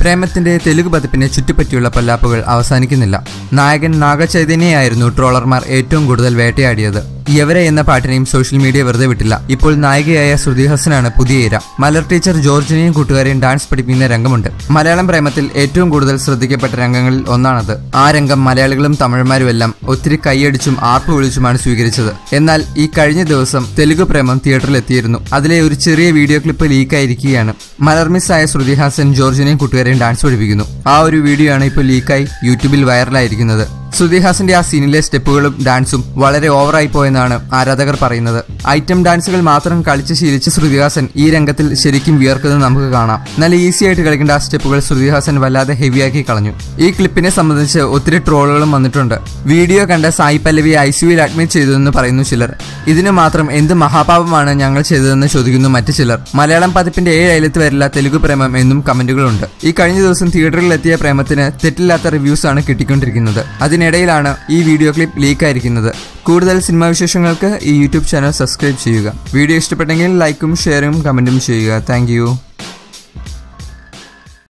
പ്രേമത്തിന്റെ തെലുഗ് പതിപ്പിനെ ചുറ്റിപ്പറ്റിയുള്ള പല്ലാപ്പുകൾ അവസാനിക്കുന്നില്ല. നായകൻ നാഗചൈതന്യയായിരുന്നു ട്രോളർമാർ ഏറ്റവും കൂടുതൽ വേട്ടയാടിയത്. യവരെ എന്ന പാട്ടിനെയും സോഷ്യൽ മീഡിയ വെറുതെ വിട്ടില്ല. ഇപ്പോൾ നായികയായ ശ്രുതി ഹസനാണ് പുതിയ ഇര. മലർ ടീച്ചർ ജോർജിനെയും കൂട്ടുകാരെയും ഡാൻസ് പഠിപ്പിക്കുന്ന രംഗമുണ്ട്. മലയാളം പ്രേമത്തിൽ ഏറ്റവും കൂടുതൽ ശ്രദ്ധിക്കപ്പെട്ട രംഗങ്ങളിൽ ഒന്നാണത്. ആ രംഗം മലയാളികളും തമിഴന്മാരും എല്ലാം ഒത്തിരി കൈയടിച്ചും ആർപ്പ് വിളിച്ചുമാണ് സ്വീകരിച്ചത്. എന്നാൽ ഈ കഴിഞ്ഞ ദിവസം തെലുഗു പ്രേമം തിയേറ്ററിൽ എത്തിയിരുന്നു അതിലെ ഒരു ചെറിയ വീഡിയോ ക്ലിപ്പ് ലീക്കായിരിക്കുകയാണ്. മലർമിസ്സായ ശ്രുതി ഹാസൻ ജോർജിനെയും കൂട്ടുകാരെയും ഡാൻസ് പഠിപ്പിക്കുന്നു. ആ ഒരു വീഡിയോ ആണ് ഇപ്പോൾ ലീക്കായി യൂട്യൂബിൽ വൈറലായിരിക്കുന്നത്. ശ്രുതിഹാസിന്റെ ആ സീനിലെ സ്റ്റെപ്പുകളും ഡാൻസും വളരെ ഓവറായി പോയെന്നാണ് ആരാധകർ പറയുന്നത്. ഐറ്റം ഡാൻസുകൾ മാത്രം കളിച്ച് ശീലിച്ച ശ്രുതിഹാസൻ ഈ രംഗത്തിൽ ശരിക്കും വിയർക്കുന്നത് നമുക്ക് കാണാം. നല്ല ഈസി ആയിട്ട് കളിക്കേണ്ട ആ സ്റ്റെപ്പുകൾ ശ്രുതിഹാസൻ വല്ലാതെ ഹെവിയാക്കി കളഞ്ഞു. ഈ ക്ലിപ്പിനെ സംബന്ധിച്ച് ഒത്തിരി ട്രോളുകളും വന്നിട്ടുണ്ട്. വീഡിയോ കണ്ട സായി പല്ലവി ഐ സിയുയിൽ അഡ്മിറ്റ് ചെയ്തതെന്ന് പറയുന്നു ചിലർ. ഇതിന് മാത്രം എന്ത് മഹാപാപമാണ് ഞങ്ങൾ ചെയ്തതെന്ന് ചോദിക്കുന്നു മറ്റു ചിലർ. മലയാളം പതിപ്പിന്റെ ഏഴ് അയലത്ത് വരില്ല തെലുഗു പ്രേമം എന്നും കമന്റുകളുണ്ട്. ഈ കഴിഞ്ഞ ദിവസം തിയേറ്ററിൽ എത്തിയ പ്രേമത്തിന് തെറ്റില്ലാത്ത റിവ്യൂസ് ആണ് കിട്ടിക്കൊണ്ടിരിക്കുന്നത് അതിനിടയിലാണ് ഈ വീഡിയോ ക്ലിപ്പ് ലീക്ക് ആയിരിക്കുന്നത്. കൂടുതൽ സിനിമാ വിശേഷങ്ങൾക്ക് ഈ യൂട്യൂബ് ചാനൽ സബ്സ്ക്രൈബ് ചെയ്യുക. വീഡിയോ ഇഷ്ടപ്പെട്ടെങ്കിൽ ലൈക്കും ഷെയറും കമന്റും ചെയ്യുക. താങ്ക്